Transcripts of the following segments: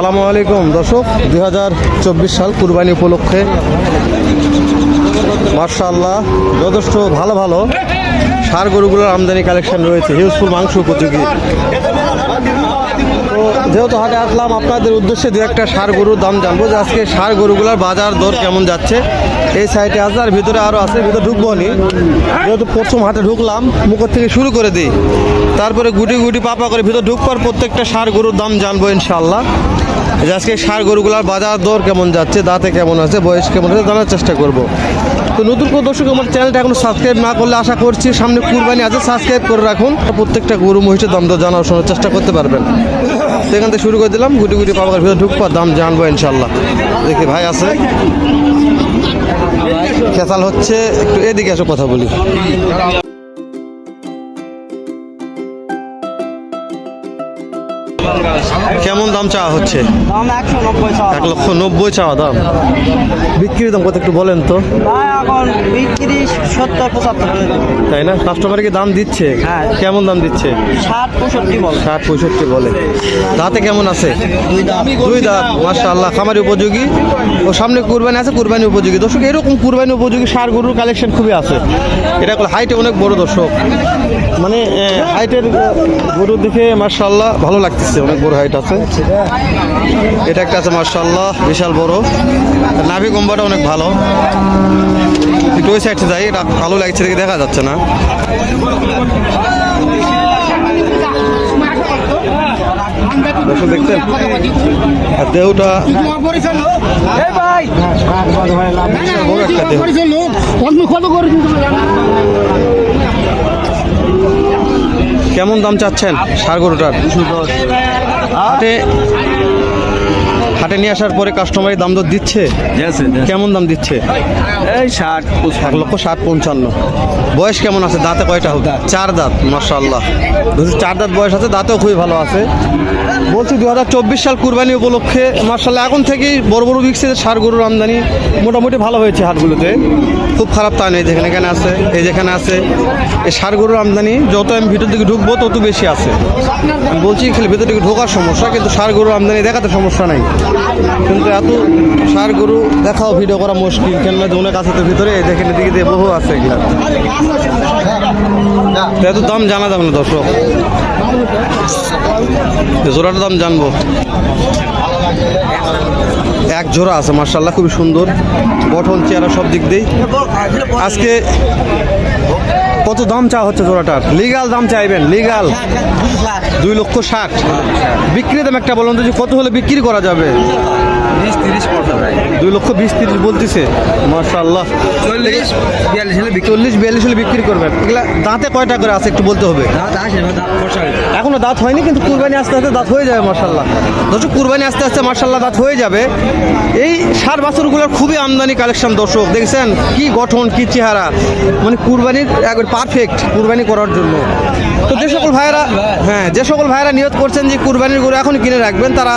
আসসালামু আলাইকুম, দর্শক। দুই হাজার চব্বিশ সাল কুরবানি উপলক্ষে মার্শাল্লাহ যথেষ্ট ভালো ভালো সার গরুগুলোর আমদানি কালেকশন রয়েছে। হিউজফুল মাংস উপযোগী। যেহেতু হাটে আসলাম, আপনাদের উদ্দেশ্যে দু একটা সার গরুর দাম জানব যে আজকে সার গরুগুলোর বাজার দর কেমন যাচ্ছে। এই সাইডে আছে আর ভিতরে আরও আছে, ভিতরে ঢুকবো নি। যেহেতু প্রথম হাটে ঢুকলাম, মুখের থেকে শুরু করে দিই। তারপরে গুটি গুটি পাপা করে ভিতরে ঢুকবার প্রত্যেকটা সার গরুর দাম জানব ইনশাল্লাহ যে আজকে সার গরুগুলার বাজার দর কেমন যাচ্ছে, দাঁতে কেমন আছে, বয়স কেমন আছে, জানার চেষ্টা করব। তো নতুন কোনো দর্শক, আমার চ্যানেলটা এখনও সাবস্ক্রাইব না করলে আশা করছি সামনে কুরবানি আছে সাবস্ক্রাইব করে রাখুন। প্রত্যেকটা গরু মহিষের দাম দর জানার শোনার চেষ্টা করতে পারবেন। তো এখান থেকে শুরু করে দিলাম, গুটি গুটি পাবার ভিতরে ঢুকবো দাম জানব ইনশাল্লাহ দেখি ভাই আছে? খেসাল হচ্ছে, একটু এদিকে এসে, কথা বলি। কেমন দাম চাওয়া হচ্ছে? এক লক্ষ নব্বই চাওয়া দাম। বিক্রির দাম কত একটু বলেন তো। ভাই এখন বিক্রি সত্তর পঁচাত্তর। তাই না? কাস্টমার কি দাম দিচ্ছে? হ্যাঁ। কেমন দাম দিচ্ছে? ষাট পঁয়ষট্টি বল। ষাট পঁয়ষট্টি বলে। দাঁতে কেমন আছে? দুই দাঁত। মাশাআল্লাহ খামারি উপযোগী। ও সামনে কুরবানি আছে কুরবানি উপযোগী। দর্শক এরকম কুরবানি উপযোগী সার গরুর কালেকশন খুবই আছে। এটা হাইটে অনেক বড় দর্শক। মানে হাইটের গরু দেখে মাশাআল্লাহ ভালো লাগতেছে অনেক বড় হাইট আছে। এটা একটা আছে মাশাআল্লাহ বিশাল বড়। নাভি কম্বাটা অনেক ভালো। একটু ওই সাইডে যাই এটা ভালো লাগছে দেখে দেখা যাচ্ছে না। দর্শক দেখছেন? আর দেহটা কেমন দাম চাচ্ছেন সার গরুটার? হাটে হাটে নিয়ে আসার পরে কাস্টমারের দাম দর দিচ্ছে? কেমন দাম দিচ্ছে? এই ষাট এক লক্ষ ষাট পঞ্চান্ন। বয়স কেমন আছে? দাঁতে কয়টা হোক চার দাঁত মার্শাল্লাহ চার দাঁত বয়স আছে দাঁতেও খুবই ভালো আছে। বলছি দু হাজার চব্বিশ সাল কুরবানি উপলক্ষে মার্শাল্লাহ এখন থেকেই বড় বড় বিক্সের সার গরুর আমদানি মোটামুটি ভালো হয়েছে হাটগুলোতে। খুব খারাপ তা নেই যেখানে এখানে আছে এই যেখানে আছে। এই সার গরুর আমদানি যত আমি ভিতর দিকে ঢুকবো তত বেশি আছে। আমি বলছি খালি ভিতর দিকে ঢোকার সমস্যা কিন্তু সার গরুর আমদানি দেখাতে সমস্যা নাই। কিন্তু এত সার গরু দেখাও ভিডিও করা মুশকিল। কেননা অনেক আছে তো ভিতরে, দেখেন এদিকে দিয়ে বহু আছে এগুলা। এত দাম জানা যাবে না দর্শক। জোড়াটার দাম জানব। এক জোড়া আছে মার্শাল্লাহ খুবই সুন্দর। গঠন চেহারা সব দিক দিয়েই। আজকে কত দাম চা হচ্ছে জোড়াটার? লিগাল দাম চাইবেন লিগাল। দুই লক্ষ ষাট। বিক্রি দাম একটা বলুন তো যে কত হলে বিক্রি করা যাবে? বিশ তিরিশ পড়তে দুই লক্ষ বিশ তিরিশ বলতেছে। মার্শাল্লাহ চল্লিশ বিয়াল্লিশ হলে চল্লিশ বিয়াল্লিশ হলে বিক্রি করবেন এগুলা দাঁতে কয়টা করে আছে একটু বলতে হবে? এখনও দাঁত হয়নি কিন্তু কুরবানি আস্তে আস্তে দাঁত হয়ে যাবে মার্শাল্লাহ দর্শক কুরবানি আস্তে আস্তে মার্শাল্লাহ দাঁত হয়ে যাবে। এই সার বাছুরগুলোর খুবই আমদানি কালেকশন দর্শক দেখছেন? কি গঠন কি চেহারা। মানে কুরবানির একবার পারফেক্ট কুরবানি করার জন্য। তো যে সকল ভাইয়েরা হ্যাঁ যে সকল ভাইয়েরা নিয়ত করছেন যে কুরবানির গরু এখন কিনে রাখবেন তারা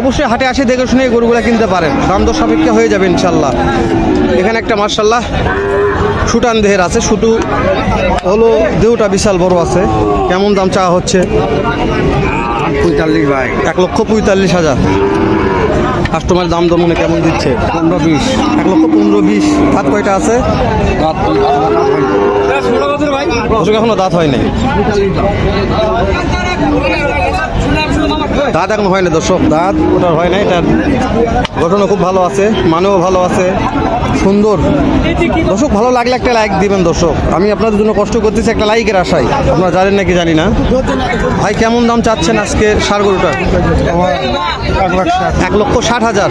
অবশ্যই হাটে আসে দেখে শুনে এই গরুগুলো কিনতে পারেন। দাম দর সাপেক্ষে হয়ে যাবে ইনশাল্লাহ। এখানে একটা মার্শাল্লাহ সুটান দেহের আছে। শুটু হলো দেহটা বিশাল বড় আছে। কেমন দাম চাওয়া হচ্ছে? পঁয়তাল্লিশ ভাই। এক লক্ষ পঁয়তাল্লিশ হাজার। কাস্টমার দাম দর মনে কেমন দিচ্ছে? পনেরো বিশ। এক লক্ষ পনেরো বিশ। হাত কয়টা আছে? দর্শক এখনও দাঁত হয় নাই দাঁত এখন হয় না দর্শক দাঁত। ওটার হয় না এটার গঠনও খুব ভালো আছে মানেও ভালো আছে সুন্দর। দর্শক ভালো লাগলে একটা লাইক দিবেন দর্শক। আমি আপনাদের জন্য কষ্ট করতেছি একটা লাইকের আশায়। আপনারা জানেন নাকি জানি না? ভাই কেমন দাম চাচ্ছেন আজকে সার গরুটা এক লক্ষ ষাট হাজার।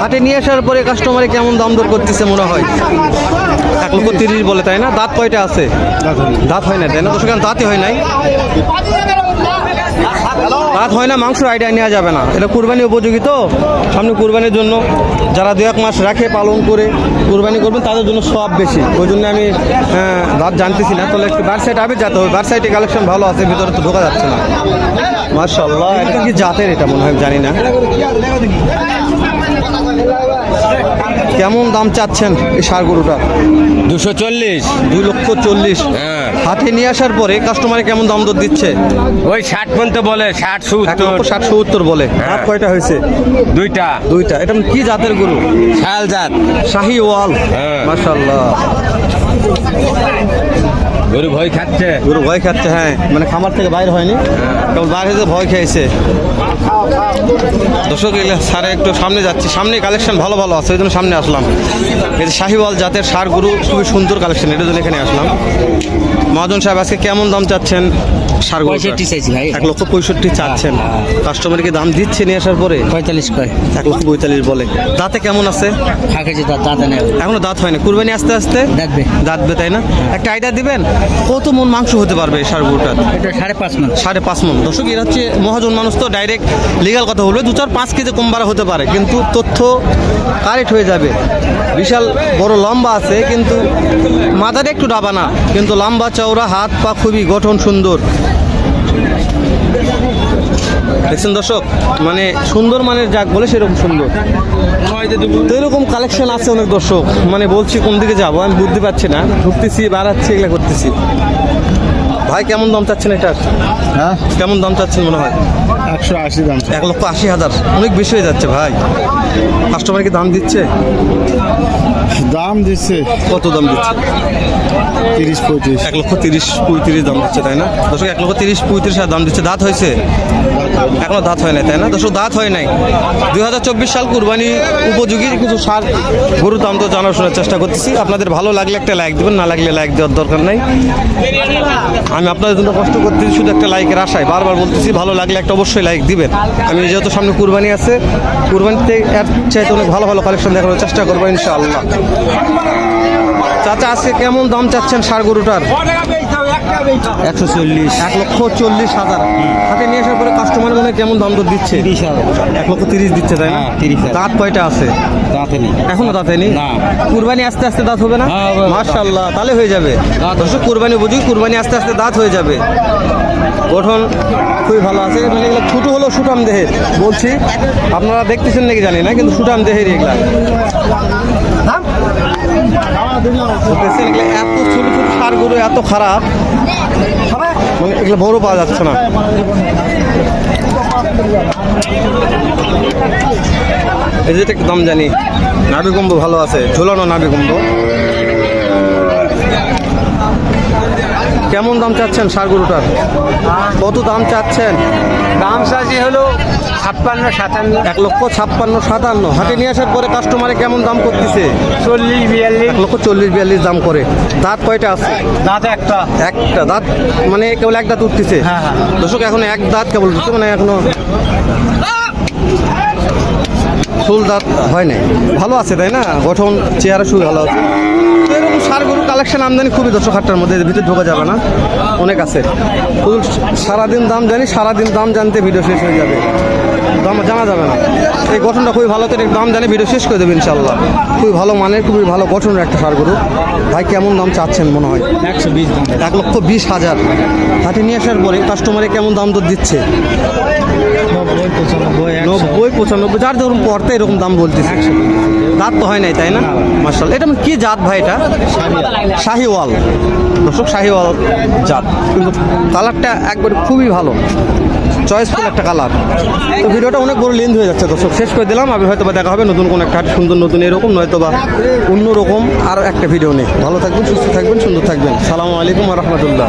হাটে নিয়ে আসার পরে কাস্টমারে কেমন দাম দর করতেছে মনে হয়? এক লক্ষ তিরিশ বলে তাই না? দাঁত কয়টা আছে? দাঁত হয় না তাই না? দর্শক দাঁতই হয় নাই। দাঁত হয় না, মাংস আইডিয়া নেওয়া যাবে না। এটা কুরবানি উপযোগী তো? সামনে কুরবানির জন্য যারা দু এক মাস রাখে, পালন করে কুরবানি করবেন, তাদের জন্য সব বেশি। ওই জন্য আমি রাত জানতেছি না। তাহলে একটু বার সাইড আবে যেতে হবে। বার সাইডে কালেকশন ভালো আছে, ভিতরে তো ঢোকা যাচ্ছে না। মার্শাল্লাহ এটা কি জাতের এটা মনে হয় জানি না। কেমন দাম চাচ্ছেন এই সার গরুটা? দুশো চল্লিশ। দুই লক্ষ চল্লিশ। হাতে নিয়ে আসার পরে কাস্টমারে কেমন দাম দর দিচ্ছে? ওই ষাট পর্যন্ত বলে ষাট সত্তর। ষাট সত্তর বলে। হাট কয়টা হয়েছে? দুইটা। দুইটা। এটা কি জাতের গরু? শাল জাত। শাহি ওয়াল হ্যাঁ। গরু ভয় খাচ্ছে। গরু ভয় খাচ্ছে হ্যাঁ। মানে খামার থেকে বাইরে হয়নি। কেবল বাইরে থেকে ভয় খেয়েছে। দর্শক এগুলো সারে একটু সামনে যাচ্ছি। সামনে কালেকশন ভালো ভালো আছে ওই জন্য সামনে আসলাম। এই যে শাহিওয়াল জাতের সার গরু খুবই সুন্দর কালেকশন এটার জন্য এখানে আসলাম। মহাজন সাহেব আজকে কেমন দাম চাচ্ছেন সার গরু। এক লক্ষ পঁয়ষট্টি চাচ্ছেন। কাস্টমারকে দাম দিচ্ছে নিয়ে আসার পরে? পঁয়তাল্লিশ কয়। এক লক্ষ পঁয়তাল্লিশ বলে। দাঁতে কেমন আছে? ফাঁকে যে তার দাঁতে নেই। এখনও দাঁত হয়নি। কুরবানি আস্তে আস্তে? দাঁতবে। দাঁতবে তাই না? একটা আইডিয়া দিবেন? কত মন মাংস হতে পারবে সার গরুটার এটা সাড়ে পাঁচ মন। সাড়ে পাঁচ মন। দর্শক এরা হচ্ছে মহাজন মানুষ তো ডাইরেক্ট লিগাল কথা বলবে। দু চার পাঁচ কেজি কম বাড়া হতে পারে কিন্তু তথ্য কারেক্ট হয়ে যাবে। বিশাল বড় লম্বা আছে কিন্তু মাথাটা একটু ডাবা না। কিন্তু লম্বা চওড়া হাত পা খুবই গঠন সুন্দর। দেখছেন দর্শক মানে সুন্দর মানের যাক বলে সেরকম সুন্দর। তো এরকম কালেকশন আছে অনেক দর্শক। মানে বলছি কোন দিকে যাব আমি বুঝতে পারছি না। ঢুকতেছি বাড়াচ্ছি এগুলো করতেছি। ভাই কেমন দাম চাচ্ছেন এটার হ্যাঁ? কেমন দাম চাচ্ছেন মনে হয়? একশো আশি দাম। এক লক্ষ আশি হাজার। অনেক বেশি হয়ে যাচ্ছে ভাই। কাস্টমার কি দাম দিচ্ছে? দাম দিচ্ছে। কত দাম দিচ্ছে? তিরিশ পঁয়ত্রিশ। এক লক্ষ তিরিশ পঁয়ত্রিশ দাম দিচ্ছে তাই না? দর্শক এক লক্ষ তিরিশ পঁয়ত্রিশ হাজার দাম দিচ্ছে। দাঁত হয়েছে? এখনও দাঁত হয় নাই তাই না? দর্শক দাঁত হয় নাই। দুই হাজার চব্বিশ সাল কুরবানি উপযোগী কিছু সার গরুর দাম তো জানার শোনার চেষ্টা করতেছি। আপনাদের ভালো লাগলে একটা লাইক দেবেন না লাগলে লাইক দেওয়ার দরকার নাই। আমি আপনাদের জন্য কষ্ট করতেছি শুধু একটা লাইকের আশায়। বারবার বলতেছি ভালো লাগলে একটা অবশ্যই লাইক দিবেন। আমি যেহেতু সামনে কুরবানি আছে কুরবানিতে এর চাইতে অনেক ভালো ভালো কালেকশন দেখানোর চেষ্টা করব ইনশাআল্লাহ। চাচা আজকে কেমন দাম চাচ্ছেন সার গরুটার? একশো চল্লিশ। এক লক্ষ চল্লিশ হাজার। হাতে নিয়ে আসার পরে কাস্টমার মনে কেমন দাম দর দিচ্ছে? তিরিশ এক লক্ষ তিরিশ দিচ্ছে তাই না? হ্যাঁ, 30,000 দাঁত কয়টা আছে? দাঁতে নেই। এখনও দাঁত না। কুরবানি আস্তে আস্তে দাঁত হবে না? হ্যাঁ। মার্শাল্লাহ তাহলে হয়ে যাবে। কুরবানি বুঝি কুরবানি আস্তে আস্তে দাঁত হয়ে যাবে। গঠন খুবই ভালো আছে। মানে এগুলো ছোটো হলেও সুটাম দেহের বলছি। আপনারা দেখতেছেন নাকি জানি না কিন্তু সুটাম দেহের এগুলা। এত ছোট ছোট সার গরু এত খারাপ। মানে এগুলো বড় পাওয়া যাচ্ছে না। এই যেটা একটু দাম জানি। নাবিকম্ব ভালো আছে, ঝুলানো নাবিকম্ব কেমন দাম চাচ্ছেন সার গরুটার কত দাম চাচ্ছেন? দাম চাষি হলো ছাপ্পান্ন সাতান্ন। এক লক্ষ ছাপ্পান্ন সাতান্ন। হাটে নিয়ে আসার পরে কাস্টমারে কেমন দাম করতেছে? চল্লিশ বিয়াল্লিশ। এক লক্ষ চল্লিশ বিয়াল্লিশ দাম করে। দাঁত কয়টা আছে? দাঁত একটা। একটা দাঁত মানে কেবল এক দাঁত উঠতেছে? হ্যাঁ, হ্যাঁ। দর্শক এখন এক দাঁত কেবল উঠছে মানে এখনও ফুল দাঁত হয় নাই। ভালো আছে তাই না? গঠন চেহারা খুবই ভালো আছে। এরকম সার গরু কালেকশন আমদানি খুবই দর্শক হাটটার মধ্যে ভিতরে ঢোকা যাবে না। অনেক আছে। শুধু সারাদিন দাম জানি সারাদিন দাম জানতে ভিডিও শেষ হয়ে যাবে। দাম জানা যাবে না। এই গঠনটা খুবই ভালো তো একটু দাম জানে ভিডিও শেষ করে দেবেন ইনশাল্লাহ খুবই ভালো মানের খুবই ভালো গঠনের একটা সার গরু। ভাই কেমন দাম চাচ্ছেন মনে হয়? একশো বিশ দাম। এক লক্ষ বিশ হাজার। হাটে নিয়ে আসার পরে কাস্টমারে কেমন দাম তো দিচ্ছে? নব্বই পঁচানব্বই, যার ধরুন পড়তে এরকম দাম বলতেছে। দাঁত তো হয় নাই, তাই না? মার্শাল এটা মানে কি জাত ভাই এটা? শাহিওয়াল। দর্শক, শাহিওয়াল জাত। কিন্তু কালারটা একবার খুবই ভালো। চয়েসফুল একটা কালার। তো ভিডিওটা অনেক বড় লেন্থ হয়ে যাচ্ছে, দর্শক। শেষ করে দিলাম আমি হয়তো বা দেখা হবে নতুন কোনো একটা সুন্দর, নতুন এরকম নয়তো বা অন্য রকম আর একটা ভিডিও নেই ভালো থাকবেন, সুস্থ থাকবেন, সুন্দর থাকবেন। সালামু আলাইকুম রহমতুল্লাহ।